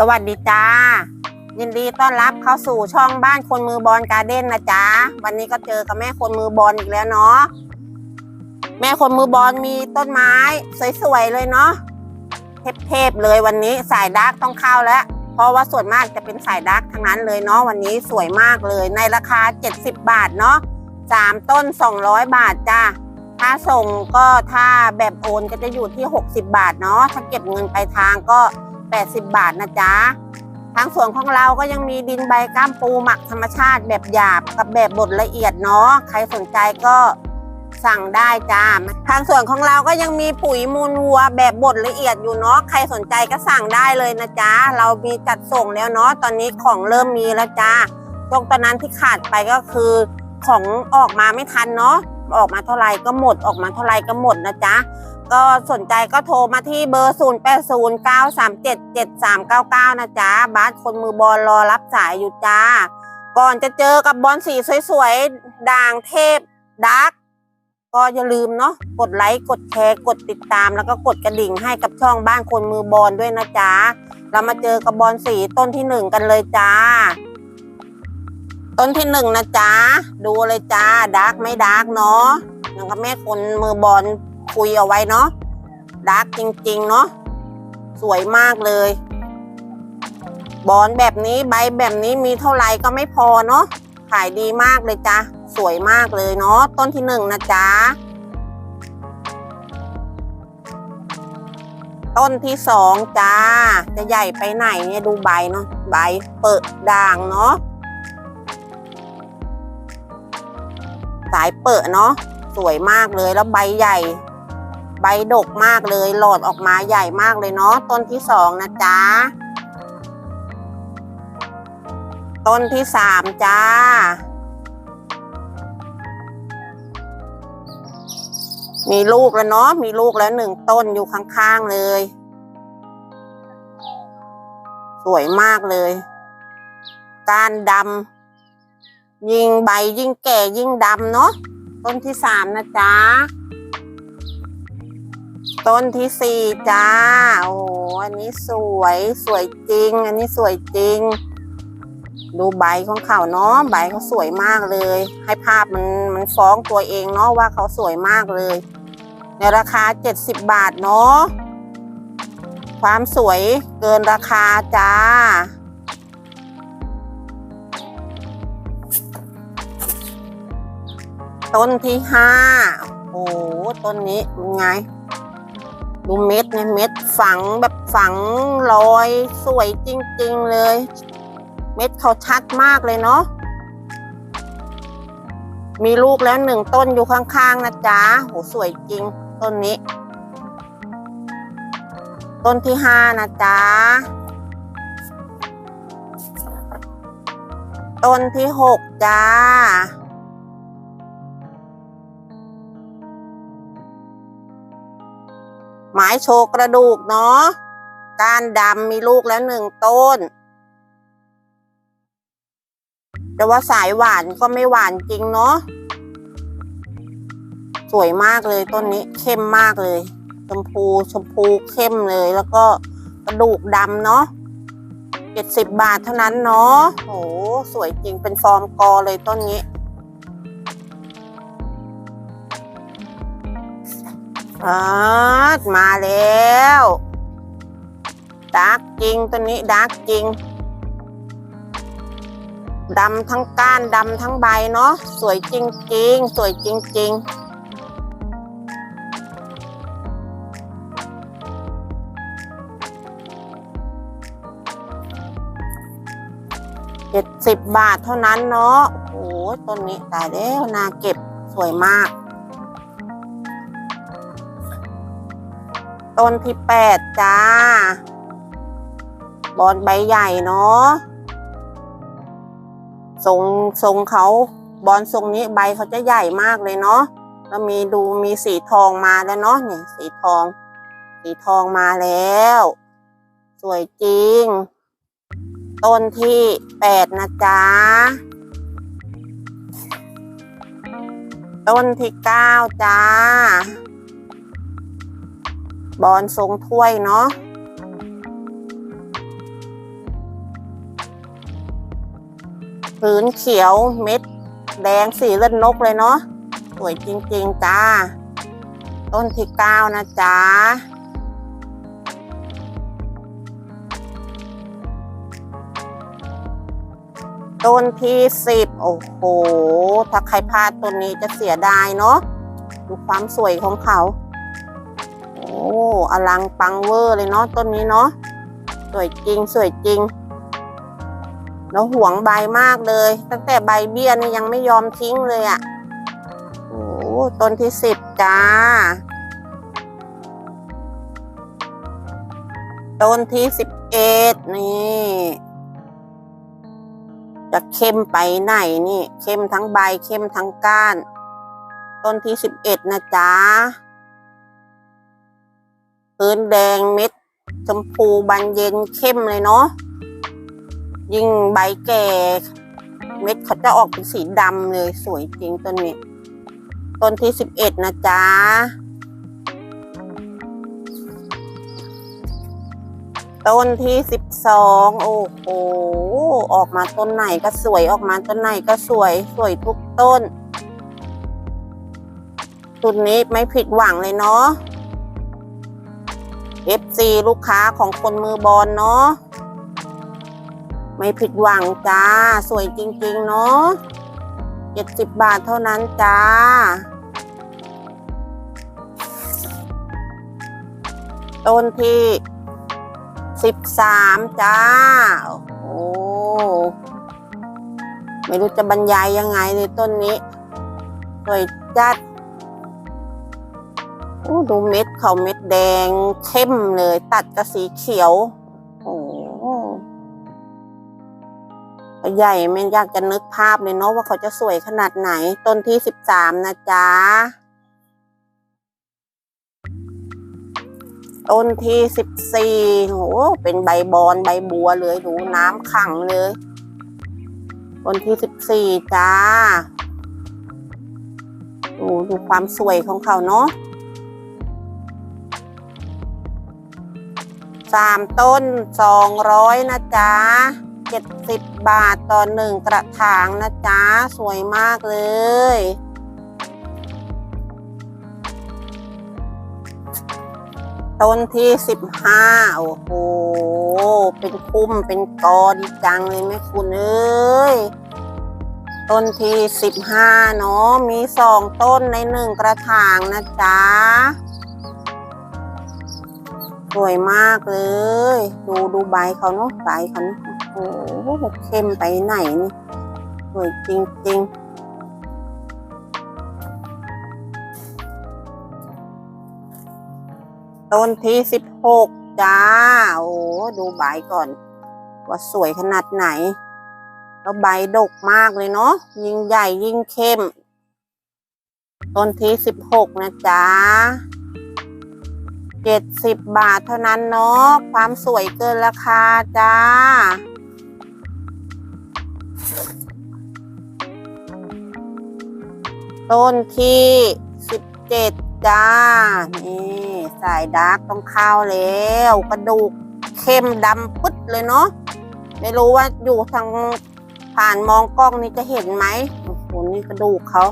สวัสดีจ้า ยินดีต้อนรับเข้าสู่ช่องบ้านคนมือบอลการ์เด้นนะจ๊ะวันนี้ก็เจอกับแม่คนมือบอลอีกแล้วเนาะแม่คนมือบอลมีต้นไม้สวยๆเลยเนาะเทพๆเลยวันนี้สายดาร์กต้องเข้าแล้ว เพราะว่าส่วนมากจะเป็นสายดาร์กทั้งนั้นเลยเนาะวันนี้สวยมากเลย ในราคา 70 บาทเนาะสามต้น 200 บาทจ้าถ้าส่งก็ถ้าแบบโอนก็จะอยู่ที่ 60 บาทเนาะถ้าเก็บเงินไปลายทางก็ 80 บาทนะจ๊ะทางส่วนของเราก็ยังมีดินใบก้ามปูหมักธรรมชาติแบบหยาบกับแบบบดละเอียดเนาะใครสนใจก็สั่งได้จ้าทางส่วนของเราก็ยังมีปุ๋ยมูลวัวแบบบดละเอียดอยู่เนาะใครสนใจก็สั่งได้เลยนะจ๊ะเรามีจัดส่งแล้วเนาะตอนนี้ของเริ่มมีแล้วจ้าตรงตอนนั้นที่ขาดไปก็คือของออกมาไม่ทันเนาะออกมาเท่าไหร่ก็หมดออกมาเท่าไหร่ก็หมดนะจ๊ะ ก็สนใจก็โทรมาที่เบอร์ 0 8 0 9 3 7 7 3 9 9 นะจ๊ะบาสคนมือบอลรอรับสายอยู่จ้า ก่อนจะเจอกับบอลสีสวยๆ ด่างเทพดาร์กก็อย่าลืมเนาะกดไลค์กดแชร์กดติดตาม แล้วก็กดกระดิ่งให้กับช่องบ้านคนมือบอลด้วยนะจ๊ะ เรามาเจอกับบอลสีต้นที่หนึ่งกันเลยจ้า ต้นที่หนึ่งนะจ๊ะ ดูเลยจ้าดาร์กไม่ดาร์กเนาะอย่างกับแม่คนมือบอล คุยเอาไว้เนาะดาร์กจริง ๆ เนาะสวยมากเลย บอนแบบนี้ใบแบบนี้มีเท่าไหร่ก็ไม่พอเนาะขายดีมากเลยจ้ะสวยมากเลยเนาะต้นที่หนึ่งนะจ๊ะต้นที่สองจ้า จะใหญ่ไปไหนเนี่ยดูใบเนาะใบเปิดด่างเนาะสายเปิดเนาะสวยมากเลยแล้วใบใหญ่ ใบดกมากเลยหลอดออกมาใหญ่มากเลยเนาะต้นที่สองนะจ๊ะต้นที่สามจ้า มีลูกแล้วเนาะมีลูกแล้วหนึ่งต้นอยู่ข้างๆเลย สวยมากเลย กานดำ ยิ่งใบยิ่งแก่ยิ่งดำเนาะต้นที่สามนะจ๊ะ ต้นที่สี่จ้า โอ้โหอันนี้สวยสวยจริง อันนี้สวยจริง ดูใบของเขาเนาะใบเขาสวยมากเลย ให้ภาพมันมันฟ้องตัวเองเนาะว่าเขาสวยมากเลย ในราคาเจ็ดสิบบาทเนาะความสวยเกินราคาจ้าต้นที่ห้าโอ้โหต้นนี้เป็นไง ดูเม็ดเนี่ยเม็ดฝังแบบฝังรอยสวยจริง ๆเลย เม็ดเขาชัดมากเลยเนาะมีลูกแล้วหนึ่งต้นอยู่ข้างๆนะจ๊ะโหสวยจริงต้นนี้ ต้นที่ห้านะจ๊ะต้นที่หกจ้า ไม้โชว์กระดูกเนาะก้านดำมีลูกแล้วหนึ่งต้น แต่ว่าสายหวานก็ไม่หวานจริงเนาะสวยมากเลยต้นนี้เข้มมากเลย ชมพูชมพูเข้มเลย แล้วก็กระดูกดำเนาะเจ็ดสิบบาทเท่านั้นเนาะโหสวยจริงเป็นฟอร์มกอเลยต้นนี้ อาดมาแล้วดาร์กจริงตัวนี้ดาร์กจริงดำทั้งก้านดำทั้งใบเนาะสวยจริง ๆ สวยจริง ๆเจ็ดสิบบาทเท่านั้นเนาะโอ้โหต้นนี้ตายแล้วนาเก็บสวยมาก ต้นที่แปดจ้า บอนใบใหญ่เนาะทรงทรงเขาบอนทรงนี้ใบเขาจะใหญ่มากเลยเนาะแล้วมีดูมีสีทองมาแล้วเนาะเนี่ยสีทอง สีทองมาแล้ว สวยจริง ต้นที่แปดนะจ๊ะต้นที่เก้าจ้า บอลทรงถ้วยเนาะพื้นเขียวเม็ด แดงสีเลือดนกเลยเนาะสวยจริงๆจ้า ต้นที่เก้านะจ๊ะต้นที่สิบโอ้โห ถ้าใครพลาดต้นนี้จะเสียดายเนาะดูความสวยของเขา อ้อลังปังเวอร์เลยเนาะต้นนี้เนาะสวยจริงสวยจริงแล้วห่วงใบมากเลย ตั้งแต่ใบเบี้ยนี่ยังไม่ยอมทิ้งเลยอะ่ะโอ้ต้นที่สิบจ้า ต้นที่สิบเอ็ดนี่ จะเข้มไปไหนนี่ เข้มทั้งใบเข้มทั้งก้าน ต้นที่สิบเอ็ดนะจ๊ะ พื้นแดงเม็ดชมพูบานเย็นเข้มเลยเนาะยิ่งใบแก่ เม็ดเขาจะออกเป็นสีดำเลยสวยจริงต้นนี้ ต้นที่สิบเอ็ดนะจ๊ะต้นที่สิบสองโอ้โหออกมาต้นไหนก็สวยออกมาต้นไหนก็สวยสวยทุกต้น ต้นนี้ไม่ผิดหวังเลยเนาะ FC ลูกค้าของคนมือบอลเนาะไม่ผิดหวังจ้า สวยจริง ๆ เนาะเจ็ดสิบบาทเท่านั้นจ้า ต้นที่สิบสามจ้า โอ้ ไม่รู้จะบรรยายยังไงเลยต้นนี้ สวยจัด โอ้ดูเม็ดเขาเม็ดแดงเข้มเลย ตัดกับสีเขียว โอ้โหใหญ่ไม่อยากจะนึกภาพเลยเนาะว่าเขาจะสวยขนาดไหน ต้นที่สิบสามนะจ๊ะ ต้นที่สิบสี่โหเป็นใบบอนใบบัวเลยดูน้ำขังเลย ต้นที่สิบสี่จ้าดูดูความสวยของเขาเนาะ สามต้นสองร้อยนะจ๊ะเจ็ดสิบบาทต่อหนึ่งกระถางนะจ๊ะสวยมากเลยต้นที่สิบห้าโอ้โห เป็นคุ้มเป็นกอดีจังเลยแม่คุณเอ้ย ต้นที่สิบห้าเนาะ มีสองต้นในหนึ่งกระถางนะจ๊ะ วยมากเลย ดูดูใบเขาเนาะใบเขาเนาะโอ้โหเข้มไปไหนนี่สวยจริงๆต้นที่สิบหกจ้า โอ้ดูใบก่อน ว่าสวยขนาดไหน แล้วใบดกมากเลยเนาะยิ่งใหญ่ยิ่งเข้ม ต้นที่สิบหกนะจ๊ะ เจ็ดสิบบาทเท่านั้นเนาะความสวยเกินราคาจ้า ต้นที่สิบเจ็ดจ้า นี่สายดาร์กต้องเข้าแล้ว กระดูกเข้มดำปึ๊ดเลยเนาะไม่รู้ว่าอยู่ทางผ่านมองกล้องนี่จะเห็นไหมโอ้โหนี่กระดูกเขา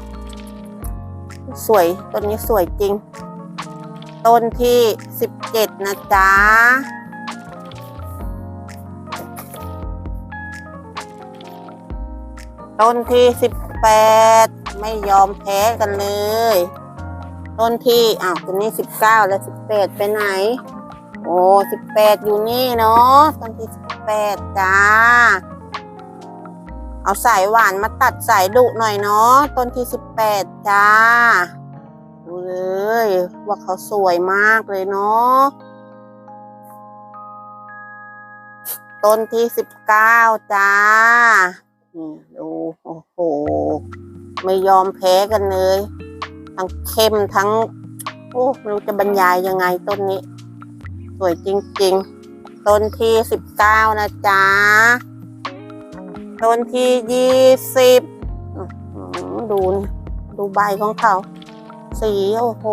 สวยต้นนี้สวยจริง ต้นที่สิบเจ็ดนะจ๊ะต้นที่สิบแปดไม่ยอมแพ้กันเลย ต้นที่อ้าวตัวนี้สิบเก้าแล้วสิบแปดไปไหน โอ้สิบแปดอยู่นี่เนาะต้นที่สิบแปดจ้า เอาสายหวานมาตัดสายดุหน่อยเนาะต้นที่สิบแปดจ้า ว่าเขาสวยมากเลยเนาะ ต้นที่สิบเก้าจ้านี่ดู โอ้โห ไม่ยอมแพ้กันเลย ทั้งเข้มทั้ง โอ้ไม่รู้จะบรรยายยังไงต้นนี้ สวยจริง ๆ ต้นที่สิบเก้านะจ๊ะ ต้นที่ยี่สิบดูนี่ดูใบของเขา สีโอ้โห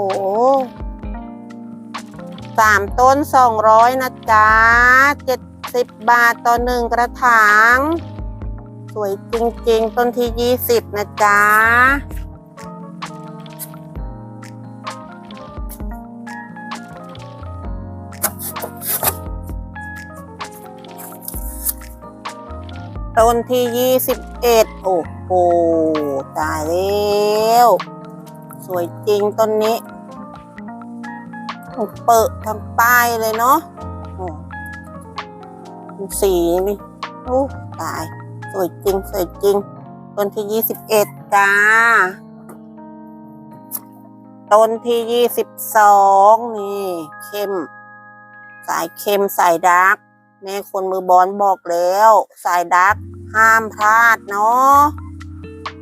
สามต้นสองร้อยนะจ๊ะเจ็ดสิบบาทต่อหนึ่งกระถาง สวยจริง ๆ ต้นที่ยี่สิบนะจ๊ะต้นที่ยี่สิบเอ็ดโอ้โห ตายแล้ว วยจริงต้นนี้เปิดทั้งป้ายเลยเนาะสีนี่โอ้ตาย สวยจริง สวยจริง ต้นที่ยี่สิบเอ็ดจ้า ต้นที่ยี่สิบสองนี่ เข้ม สายเข้มสายดาร์กแม่คนมือบอลบอกแล้ว สายดาร์กห้ามพลาดเนาะ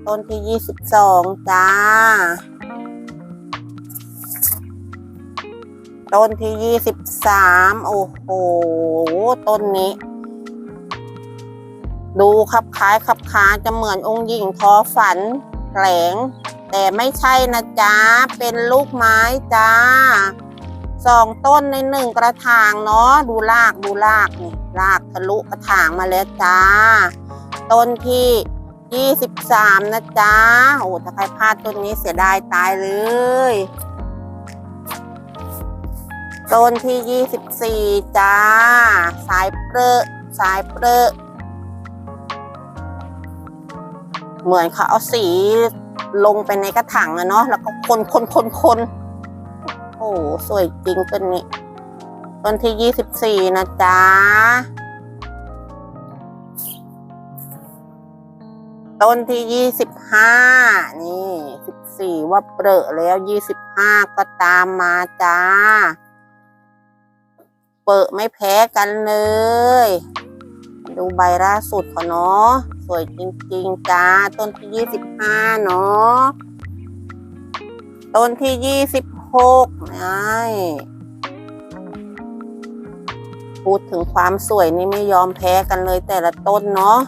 ต้นที่ยี่สิบสองจ้า ต้นที่ยี่สิบสามโอ้โห ต้นนี้ ดูครับคล้ายครับคาจะเหมือนองค์หญิงทอฝันแถลง แต่ไม่ใช่นะจ๊ะ เป็นลูกไม้จ้าสองต้นในหนึ่งกระถางเนาะดูรากดูรากนี่รากทะลุกระถางมาแล้วจ้า ต้นที่ยี่สิบสามนะจ๊ะโอ้ถ้าใครพลาดต้นนี้เสียดายตายเลย ต้นที่ยี่สิบสี่จ้า สายเปรอะสายเปรอะเหมือนเขาเอาสีลงไปในกระถางอะเนาะแล้วก็คนคนคนคนโอ้โหสวยจริงต้นนี้ต้นที่ยี่สิบสี่นะจ๊ะต้นที่ยี่สิบห้านี่สิบสี่ว่าเปรอะแล้วยี่สิบห้าก็ตามมาจ้า เปรอะไม่แพ้กันเลย ดูใบล่าสุดเขาเนาะสวยจริงๆจ้าต้นที่ยี่สิบห้าเนาะต้นที่ยี่สิบหกนี่พูดถึงความสวยนี่ไม่ยอมแพ้กันเลยแต่ละต้นเนาะ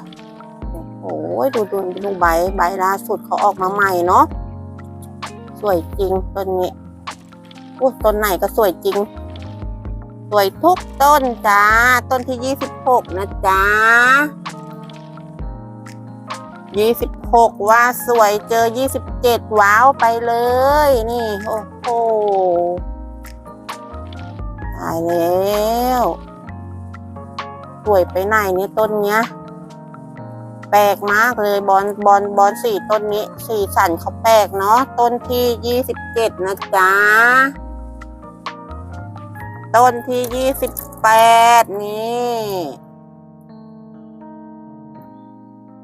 โอ้ยดูดูดูใบใบล่าสุดเขาออกมาใหม่เนาะสวยจริงต้นนี้อู้ต้นไหนก็สวยจริง สวยทุกต้นจ้า ต้นที่ยี่สิบหกนะจ๊ะยี่สิบหกว่าสวยเจอยี่สิบเจ็ดว้าวไปเลย นี่ โอ้โหตายแล้ว สวยไปไหนเนี่ยต้นเนี้ย แปลกมากเลยบอลบอลบอลสี่ต้นนี้ สีสันเขาแปลกเนาะ ต้นที่ยี่สิบเจ็ดนะจ๊ะ ต้นที่ยี่สิบแปดนี่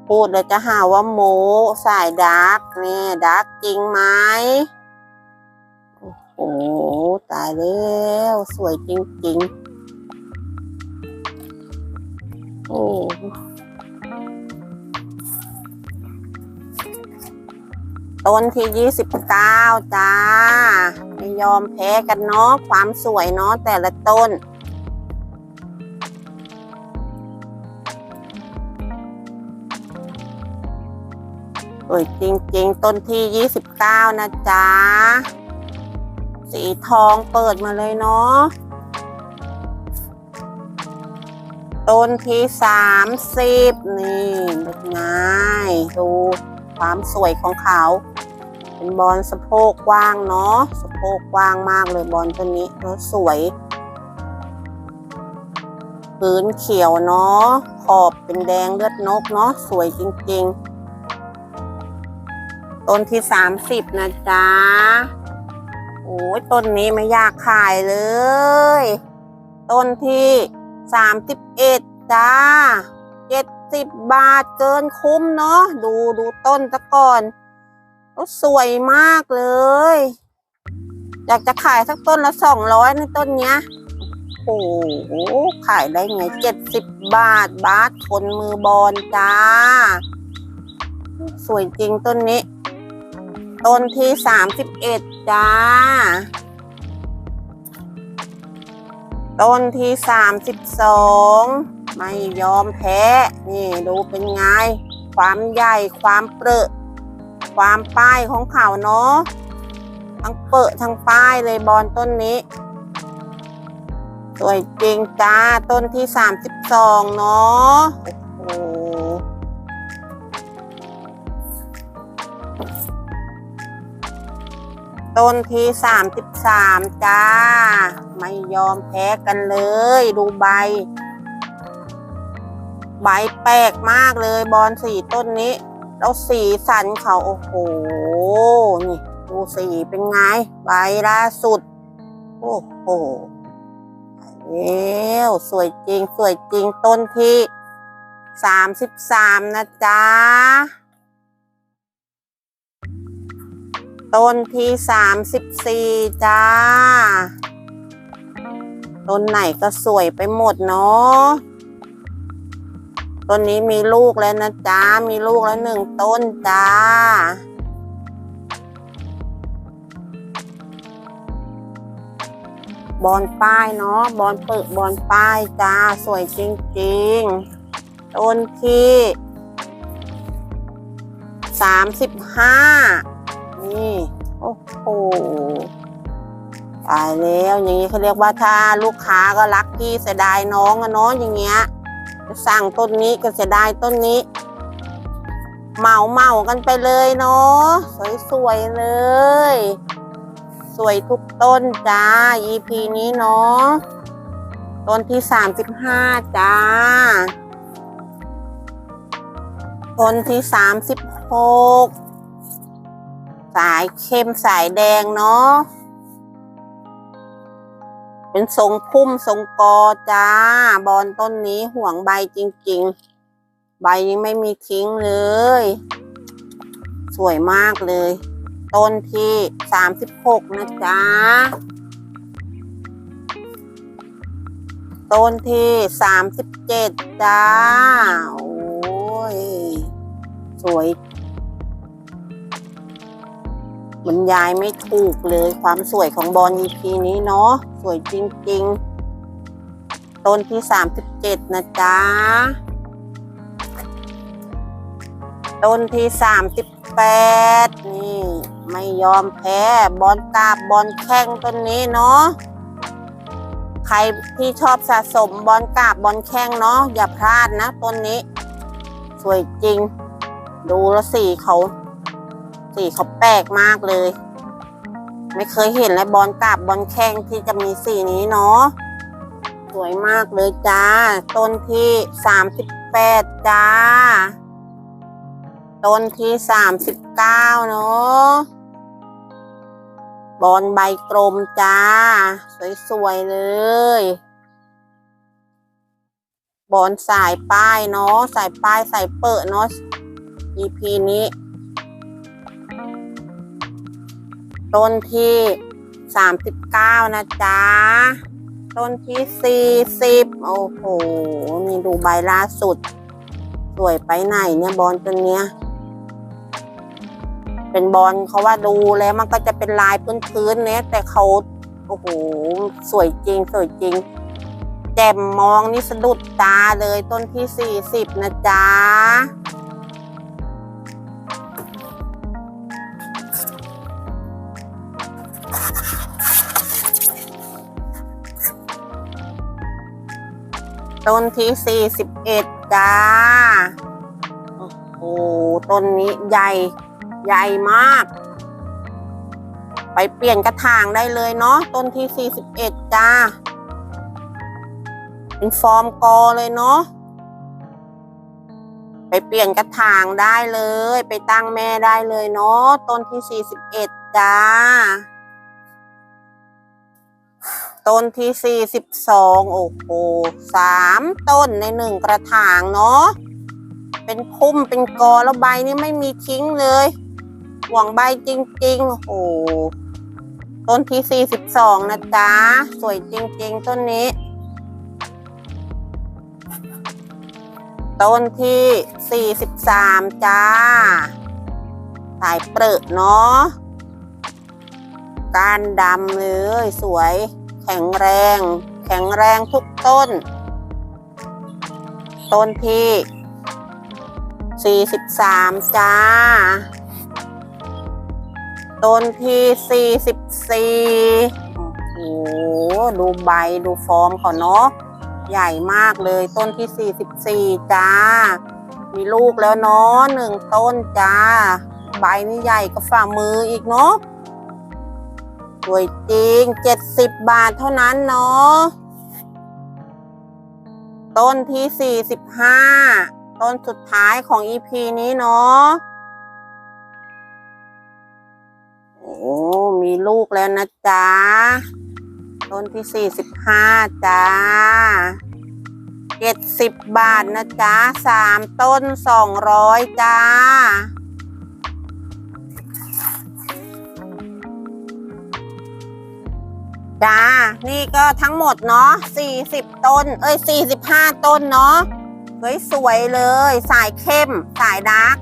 พูดเลยจะหาว่าหมูสายดาร์กนี่ดาร์กจริงไหมโอ้โหตายแล้วสวยจริงๆ โอ้ ต้นที่ยี่สิบเก้าจ้า ไม่ยอมแพ้กันเนาะความสวยเนาะแต่ละต้น สวยจริง ๆ ต้นที่ยี่สิบเก้านะจ๊ะ สีทองเปิดมาเลยเนาะต้นที่สามสิบนี่เป็นไงดูความสวยของเขา เป็นบอลสะโพกกว้างเนาะสะโพกกว้างมากเลยบอลตัวนี้แล้วสวยพื้นเขียวเนาะขอบเป็นแดงเลือดนกเนาะสวยจริงๆ ต้นที่สามสิบนะจ๊ะโอ้ยต้นนี้ไม่อยากขายเลย ต้นที่สามสิบเอ็ดจ้าเจ็ดสิบบาทเกินคุ้มเนาะดูดูต้นซะก่อน โอ้สวยมากเลย อยากจะขายสักต้นละสองร้อยในต้นเนี้ย โอ้โหขายได้ไงเจ็ดสิบบาทบาทคนมือบอลจ้า สวยจริงต้นนี้ ต้นที่สามสิบเอ็ดจ้า ต้นที่สามสิบสองไม่ยอมแพ้ นี่ดูเป็นไง ความใหญ่ความเปรอะ ความป้ายของเขาเนาะทั้งเปิดทั้งป้ายเลยบอลต้นนี้ สวยจริงจ้าต้นที่สสาม32 เนาะโอ้โหต้นที่สสาม33 จ้า ไม่ยอมแพ้กันเลย ดูใบ ใบแปลกมากเลยบอลสี่ต้นนี้ แล้วสีสันเขาโอ้โห นี่ดูสีเป็นไง ใบล่าสุด โอ้โหเอ้วสวยจริง สวยจริงต้นที่สามสิบสามนะจ๊ะ ต้นที่สามสิบสี่จ้า ต้นไหนก็สวยไปหมดเนาะ ต้นนี้มีลูกแล้วนะจ๊ะ มีลูกแล้วหนึ่งต้นจ้า บอนป้ายเนาะ บอนเปิดบอนป้ายจ้า สวยจริงๆ ต้นที่สามสิบห้านี่ โอ้โหตายแล้ว อย่างนี้เขาเรียกว่าถ้าลูกค้าก็รักพี่เสียดายน้องอะเนาะอย่างเงี้ย จะสั่งต้นนี้ก็เสียดายต้นนี้เหมาเหมากันไปเลยเนาะสวยๆเลย สวยทุกต้นจ้า EP นี้เนาะต้นที่สามสิบห้าจ้าต้นที่สามสิบหกสายเข้มสายแดงเนาะ เป็นทรงพุ่มทรงกอจ้า บอนต้นนี้ห่วงใบจริง ๆ ใบนี้ไม่มีทิ้งเลย สวยมากเลย ต้นที่สามสิบหกนะจ๊ะต้นที่สามสิบเจ็ดจ้า โอ้ย สวย บรรยายไม่ถูกเลยความสวยของบอล EP นี้เนาะสวยจริงๆ ต้นที่สามสิบเจ็ดนะจ๊ะ ต้นที่สามสิบแปดนี่ ไม่ยอมแพ้บอลกาบบอลแข้งต้นนี้เนาะใครที่ชอบสะสมบอลกาบบอลแข้งเนาะอย่าพลาดนะต้นนี้ สวยจริง ดูแล้วสีเขา สีเขาแปลกมากเลย ไม่เคยเห็นเลยบอลกาบบอลแข้งที่จะมีสีนี้เนาะสวยมากเลยจ้า ต้นที่สามสิบแปดจ้า ต้นที่สามสิบเก้าเนาะบอลใบกลมจ้า สวยๆเลย บอลสายป้ายเนาะสายป้ายสายเปิดเนาะ EP นี้ ต้นที่สามสิบเก้านะจ๊ะ ต้นที่สี่สิบโอ้โห นี่ดูใบล่าสุด สวยไปไหนเนี่ยบอลตัวเนี้ย เป็นบอลเขาว่าดูแล้วมันก็จะเป็นลายพื้นๆเนี่ยแต่เขาโอ้โห สวยจริง สวยจริง แจ่มมองนี่สะดุดตาเลยต้นที่สี่สิบนะจ๊ะ ต้นที่สี่สิบเอ็ดจ้า โอ้โห ต้นนี้ใหญ่ ใหญ่มาก ไปเปลี่ยนกระถางได้เลยเนาะ ต้นที่สี่สิบเอ็ดจ้า เป็นฟอร์มกอเลยเนาะ ไปเปลี่ยนกระถางได้เลย ไปตั้งแม่ได้เลยเนาะ ต้นที่สี่สิบเอ็ดจ้า ต้นที่สี่สิบสองโอ้โหสามต้นในหนึ่งกระถางเนาะ เป็นพุ่มเป็นกอแล้วใบนี่ไม่มีทิ้งเลย หวงใบจริง ๆ โอ้โห ต้นที่สี่สิบสองนะจ๊ะ สวยจริง ๆ ต้นนี้ ต้นที่สี่สิบสามจ้า สายเปรอะเนาะก้านดำเลยสวย แข็งแรง แข็งแรงทุกต้น ต้นที่สี่สิบสามจ้า ต้นที่สี่สิบสี่โอ้โห ดูใบดูฟอร์มเขาเนาะ ใหญ่มากเลยต้นที่สี่สิบสี่จ้า มีลูกแล้วเนาะหนึ่งต้นจ้า ใบนี่ใหญ่ก็ฝ่ามืออีกเนาะ สวยจริงเจ็ดสิบบาทเท่านั้นเนาะ ต้นที่สี่สิบห้าต้นสุดท้ายของ EP นี้เนาะ โอ้ มีลูกแล้วนะจ๊ะ ต้นที่สี่สิบห้าจ้าเจ็ดสิบบาทนะจ๊ะสามต้นสองร้อยจ้า จ้า นี่ก็ทั้งหมดเนาะ40 ต้น เอ้ย 45 ต้นเนาะ เฮ้ย สวยเลย สายเข้ม สายดาร์ก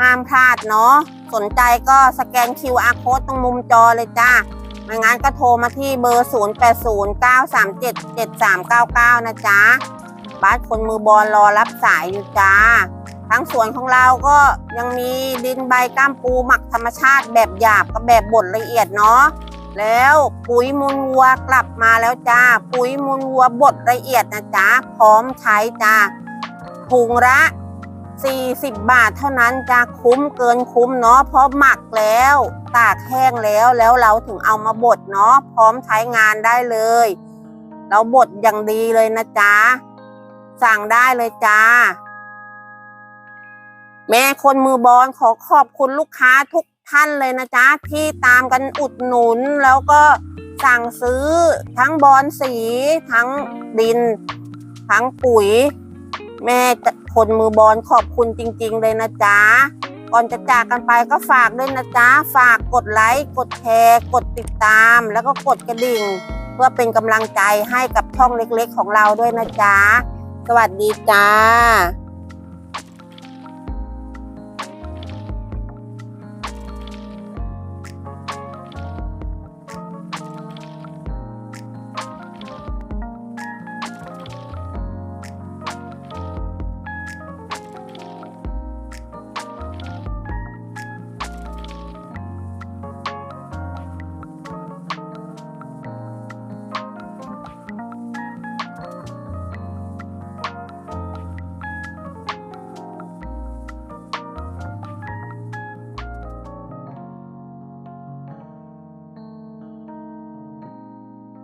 ห้ามพลาดเนาะ สนใจก็สแกน QR code ตรงมุมจอเลยจ้าไม่งั้นก็โทรมาที่เบอร์ 0809377399 นะจ๊ะ บ้านคนมือบอลรอรับสายอยู่จ้า ทั้งสวนของเราก็ยังมีดินใบก้ามปูหมักธรรมชาติแบบหยาบกับแบบบดละเอียดเนาะ แล้วปุ๋ยมูลวัวกลับมาแล้วจ้า ปุ๋ยมูลวัวบดละเอียดนะจ๊ะพร้อมใช้จ้าถุงละ 40 บาทเท่านั้นจะคุ้มเกินคุ้มเนาะเพราะหมักแล้วตากแห้งแล้วแล้วเราถึงเอามาบดเนาะพร้อมใช้งานได้เลย เราบดอย่างดีเลยนะจ๊ะสั่งได้เลยจ้า แม่คนมือบอลขอขอบคุณลูกค้าทุก ท่านเลยนะจ๊ะ ที่ตามกันอุดหนุนแล้วก็สั่งซื้อทั้งบอลสี ทั้งดิน ทั้งปุ๋ย แม่คนมือบอลขอบคุณจริง ๆ เลยนะจ๊ะ ก่อนจะจากกันไปก็ฝากด้วยนะจ๊ะ ฝากกดไลค์กดแชร์กดติดตาม แล้วก็กดกระดิ่ง เพื่อเป็นกำลังใจให้กับช่องเล็กๆของเราด้วยนะจ๊ะ สวัสดีจ้า